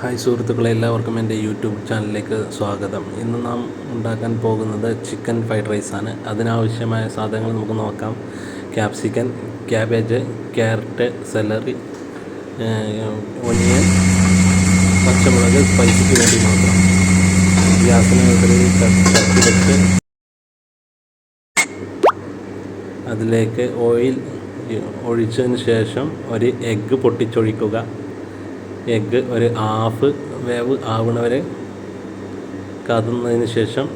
Hi സുഹൃത്തുക്കളെ എല്ലാവർക്കും എന്റെ യൂട്യൂബ് ചാനലിലേക്ക് സ്വാഗതം. ഇന്ന് നാം ഉണ്ടാക്കാൻ പോകുന്നത് ചിക്കൻ ഫ്രൈഡ് റൈസാണ് അതിനാവശ്യമായ സാധനങ്ങൾ നമുക്ക് നോക്കാം. Capsicum cabbage carrot celery onion പച്ചമുളക് സ്പൈസിക്ക് വേണ്ടി മാത്രം. ഗ്യാസിന് വെച്ച് അതിലേക്ക് ഓയിൽ ഒഴിച്ചതിന് ശേഷം ഒരു എഗ്ഗ് പൊട്ടിച്ചൊഴിക്കുക. എഗ്ഗ് ഒരു ഹാഫ് വേവ് ആവണവരെ കതുന്നതിന് ശേഷം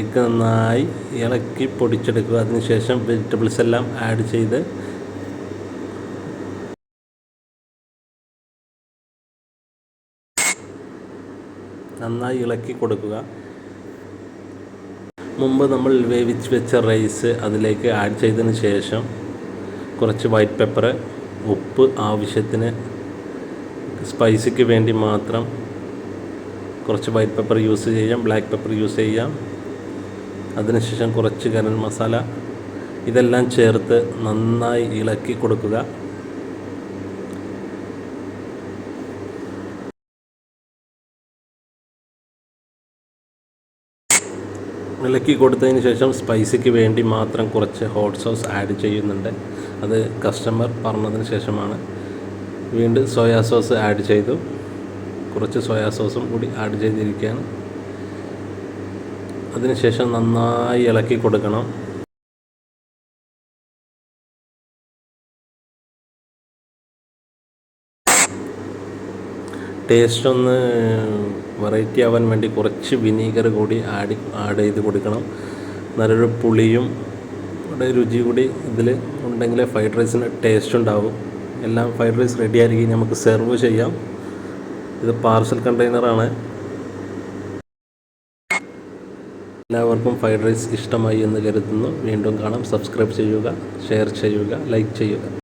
എഗ്ഗ് നന്നായി ഇളക്കി പൊടിച്ചെടുക്കുക. അതിന് ശേഷം വെജിറ്റബിൾസ് എല്ലാം ആഡ് ചെയ്ത് നന്നായി ഇളക്കി കൊടുക്കുക. മുമ്പ് നമ്മൾ വേവിച്ച് വെച്ച റൈസ് അതിലേക്ക് ആഡ് ചെയ്തതിന് ശേഷം കുറച്ച് വൈറ്റ് പെപ്പർ ഉപ്പ് ആവശ്യത്തിന് സ്പൈസിക്ക് വേണ്ടി മാത്രം കുറച്ച് വൈറ്റ് പെപ്പർ യൂസ് ചെയ്യാം ബ്ലാക്ക് പെപ്പർ യൂസ് ചെയ്യാം. അതിനുശേഷം കുറച്ച് ഗരം മസാല. ഇതെല്ലാം ചേർത്ത് നന്നായി ഇളക്കി കൊടുക്കുക. ഇളക്കി കൊടുത്തതിന് ശേഷം സ്പൈസിക്ക് വേണ്ടി മാത്രം കുറച്ച് ഹോട്ട് സോസ് ആഡ് ചെയ്യുന്നുണ്ട്. അത് കസ്റ്റമർ പറഞ്ഞതിന് ശേഷമാണ്. വീണ്ടും സോയാ സോസ് ആഡ് ചെയ്തു. കുറച്ച് സോയാ സോസും കൂടി ആഡ് ചെയ്തിരിക്കുകയാണ്. അതിനുശേഷം നന്നായി ഇളക്കി കൊടുക്കണം. ടേസ്റ്റ് ഒന്ന് വെറൈറ്റി ആവാൻ വേണ്ടി കുറച്ച് വിനീഗർ കൂടി ആഡ് ആഡ് ചെയ്ത് കൊടുക്കണം. നല്ലൊരു പുളിയും രുചി കൂടി ഇതിൽ ഉണ്ടെങ്കിൽ ഫ്രൈഡ് റൈസിന് ടേസ്റ്റ് ഉണ്ടാവും. എല്ലാം ഫ്രൈഡ് റൈസ് റെഡി ആയിരിക്കും. നമുക്ക് സെർവ് ചെയ്യാം. ഇത് പാർസൽ കണ്ടെയ്നറാണ് എല്ലാവർക്കും ഫ്രൈഡ് റൈസ് ഇഷ്ടമായി എന്ന് കരുതുന്നു. വീണ്ടും കാണാം. സബ്സ്ക്രൈബ് ചെയ്യുക ഷെയർ ചെയ്യുക ലൈക്ക് ചെയ്യുക.